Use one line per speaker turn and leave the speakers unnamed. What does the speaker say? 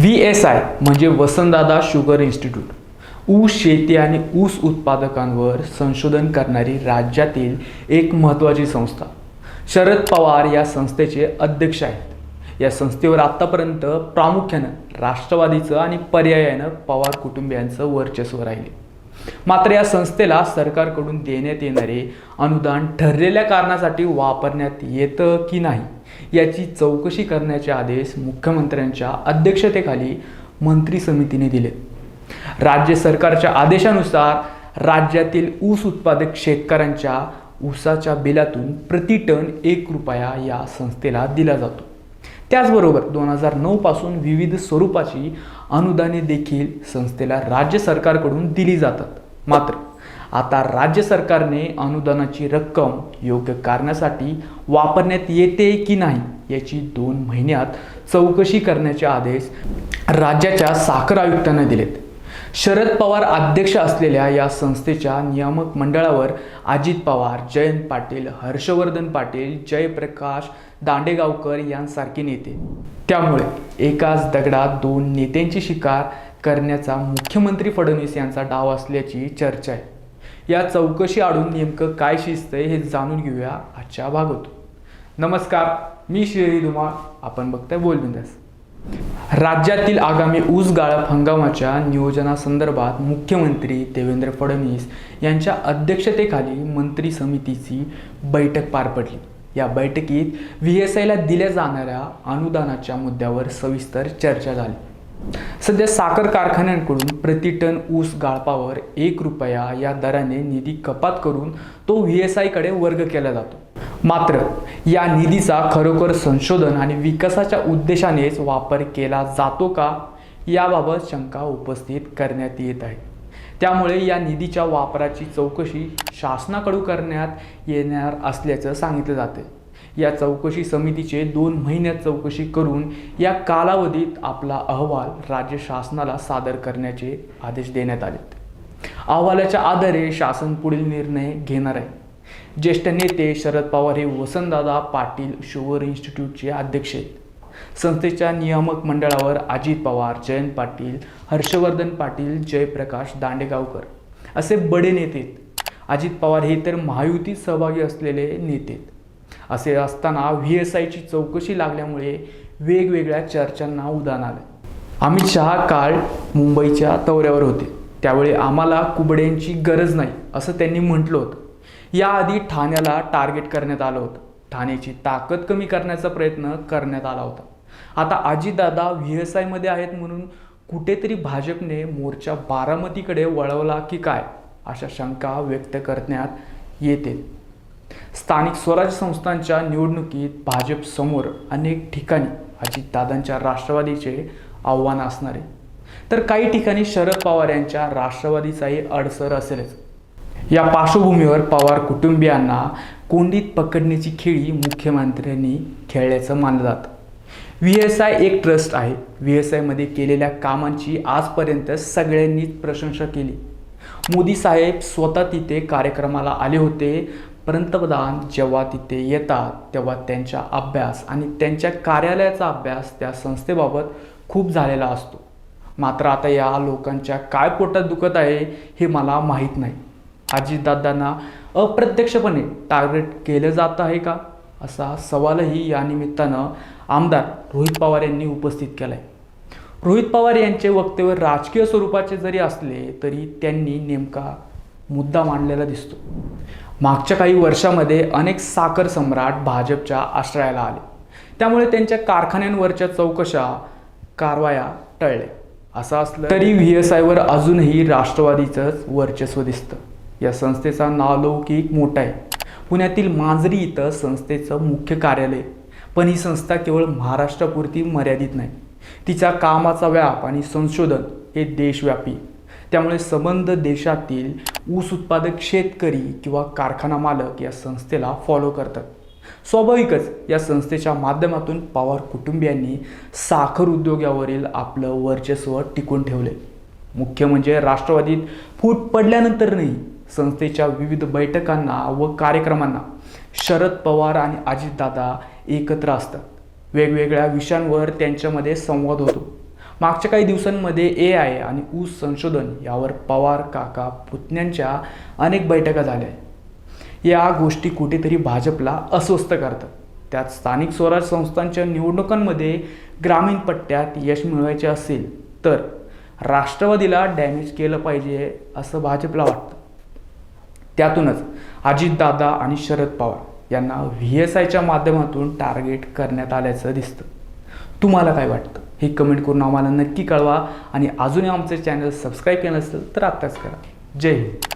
V S I म्हणजे Vasantdada sugar institute. ऊस शेती आणि ऊस उत्पादकांवर संशोधन करणारी राज्यातील एक महत्त्वाची संस्था. शरद पवार या संस्थेचे अध्यक्ष आहेत. या संस्थेवर आत्तापर्यंत प्रामुख्यानं राष्ट्रवादीचं आणि पर्यायानं पवार कुटुंबियांचं वर्चस्व राहिले. मात्र या संस्थेला सरकारकडून देण्यात येणारे अनुदान ठरलेल्या कारणासाठी वापरण्यात येतं की नाही याची चौकशी करण्याचे आदेश मुख्यमंत्र्यांच्या अध्यक्षतेखाली मंत्री समितीने दिले. राज्य सरकारच्या आदेशानुसार राज्यातील ऊस उत्पादक शेतकऱ्यांच्या ऊसाच्या बिलातून प्रति टन एक रुपया या संस्थेला दिला जातो. त्याचबरोबर दोन हजार नऊ पासून विविध स्वरूपाची अनुदाने देखील संस्थेला राज्य सरकारकडून दिली जातात. मात्र आता राज्य सरकारने अनुदानाची रक्कम योग्य कारणासाठी वापरण्यात येते की नाही याची दोन महिन्यात चौकशी करण्याचे आदेश राज्याच्या साखर आयुक्तांना दिलेत. शरद पवार अध्यक्ष असलेल्या या संस्थेच्या नियामक मंडळावर अजित पवार जयंत पाटील हर्षवर्धन पाटील जयप्रकाश दांडेगावकर यांसारखे नेते. त्यामुळे एकाच दगडात दोन नेत्यांची शिकार करण्याचा मुख्यमंत्री फडणवीस यांचा डाव असल्याची चर्चा आहे. या चौकशी आडून नेमकं काय शिस्त आहे हे जाणून घेऊया आजच्या भागात नमस्कार मी श्री धुमाळ. आपण बघताय बोलबिंदास. राज्यातील आगामी ऊस गाळप हंगामाच्या नियोजनासंदर्भात मुख्यमंत्री देवेंद्र फडणवीस यांच्या अध्यक्षतेखाली मंत्री समितीची बैठक पार पडली. या बैठकीत व्ही एस आयला दिल्या जाणाऱ्या अनुदानाच्या मुद्द्यावर सविस्तर चर्चा झाली. सध्या साखर कारखान्यांकडून प्रति टन ऊस गाळपावर एक रुपया या दराने निधी कपात करून तो व्ही एस आयकडे वर्ग केला जातो. मात्र या निधीचा खरोखर संशोधन आणि विकासाच्या उद्देशानेच वापर केला जातो का याबाबत शंका उपस्थित करण्यात येत आहे. त्यामुळे या निधीच्या वापराची चौकशी शासनाकडून करण्यात येणार असल्याचं सांगितलं जाते या चौकशी समितीचे दोन महिन्यात चौकशी करून या कालावधीत आपला अहवाल राज्य शासनाला सादर करण्याचे आदेश देण्यात आलेत. अहवालाच्या आधारे शासन पुढील निर्णय घेणार आहे. ज्येष्ठ नेते शरद पवार हे वसंतदादा पाटील शुगर इन्स्टिट्यूटचे अध्यक्ष आहेत. संस्थेच्या नियामक मंडळावर अजित पवार जयंत पाटील हर्षवर्धन पाटील जयप्रकाश दांडेगावकर असे बडे नेते आहेत. अजित पवार हे तर महायुतीत सहभागी असलेले नेते आहेत. असे असताना व्ही एस आयची चौकशी लागल्यामुळे वेगवेगळ्या चर्चांना उदाहरण आलं. अमित शहा काळ मुंबईच्या दौऱ्यावर होते. त्यावेळी आम्हाला कुबड्यांची गरज नाही असं त्यांनी म्हटलं होतं. याआधी ठाण्याला टार्गेट करण्यात आलं होतं. ठाण्याची ताकद कमी करण्याचा प्रयत्न करण्यात आला होता. आता आजीदादा व्ही एस आयमध्ये आहेत म्हणून कुठेतरी भाजपने मोर्चा बारामतीकडे वळवला की काय अशा शंका व्यक्त करण्यात येते स्थानिक स्वराज्य संस्थांच्या निवडणुकीत भाजपसमोर अनेक ठिकाणी अजितदादांच्या राष्ट्रवादीचे आव्हान असणार आहे. तर काही ठिकाणी शरद पवार यांच्या राष्ट्रवादीचाही अडसर असेलच. या पार्श्वभूमीवर पवार कुटुंबियांना कोंडीत पकडण्याची खेळी मुख्यमंत्र्यांनी खेळल्याचं मानलं जातं व्ही एस आय एक ट्रस्ट आहे. व्ही एस आयमध्ये केलेल्या कामांची आजपर्यंत सगळ्यांनीच प्रशंसा केली. मोदी साहेब स्वतः तिथे कार्यक्रमाला आले होते. पंतप्रधान जेव्हा तिथे येतात तेव्हा त्यांच्या अभ्यास आणि त्यांच्या कार्यालयाचा अभ्यास त्या संस्थेबाबत खूप झालेला असतो. मात्र आता या लोकांच्या काय पोटात दुखत आहे हे मला माहीत नाही. अजितदादांना अप्रत्यक्षपणे टार्गेट केलं जात आहे का? असा सवालही या निमित्तानं आमदार रोहित पवार यांनी उपस्थित केला आहे रोहित पवार यांचे वक्तव्य राजकीय स्वरूपाचे जरी असले तरी त्यांनी नेमका मुद्दा मांडलेला दिसतो. मागच्या काही वर्षामध्ये अनेक साखर सम्राट भाजपच्या आश्रयाला आले. त्यामुळे त्यांच्या कारखान्यांवरच्या चौकशा कारवाया टळले असं असलं तरी व्ही एस आयवर अजूनही राष्ट्रवादीचंच वर्चस्व दिसतं. या संस्थेचा नावलौकिक मोठा आहे. पुण्यातील मांजरी इथं संस्थेचं मुख्य कार्यालय. पण ही संस्था केवळ महाराष्ट्रापुरती मर्यादित नाही. तिचा कामाचा व्याप आणि संशोधन हे देशव्यापी त्यामुळे संबंध देशातील ऊस उत्पादक शेतकरी किंवा कारखाना मालक या संस्थेला फॉलो करतात. स्वाभाविकच या संस्थेच्या माध्यमातून पवार कुटुंबियांनी साखर उद्योगावरील आपलं वर्चस्व टिकून ठेवले. मुख्य म्हणजे राष्ट्रवादीत फूट पडल्यानंतरही संस्थेच्या विविध बैठकांना व कार्यक्रमांना शरद पवार आणि अजितदादा एकत्र असतात. वेगवेगळ्या विषयांवर त्यांच्यामध्ये संवाद होतो. मागच्या काही दिवसांमध्ये ए आय आणि ऊस संशोधन यावर पवार काका पुतण्यांच्या अनेक बैठका झाल्या. या गोष्टी कुठेतरी भाजपला अस्वस्थ करतात. त्यात स्थानिक स्वराज संस्थांच्या निवडणुकांमध्ये ग्रामीण पट्ट्यात यश मिळवायचे असेल तर राष्ट्रवादीला डॅमेज केलं पाहिजे असं भाजपला वाटतं. त्यातूनच अजितदादा आणि शरद पवार यांना व्ही एस आयच्या माध्यमातून टार्गेट करण्यात आल्याचं दिसतं. तुम्हाला काय वाटतं? हे कमेंट करून आम्हाला नक्की कळवा. आणि अजूनही आमचे चॅनल सबस्क्राईब केलं असेल तर आत्ताच करा. जय हिंद.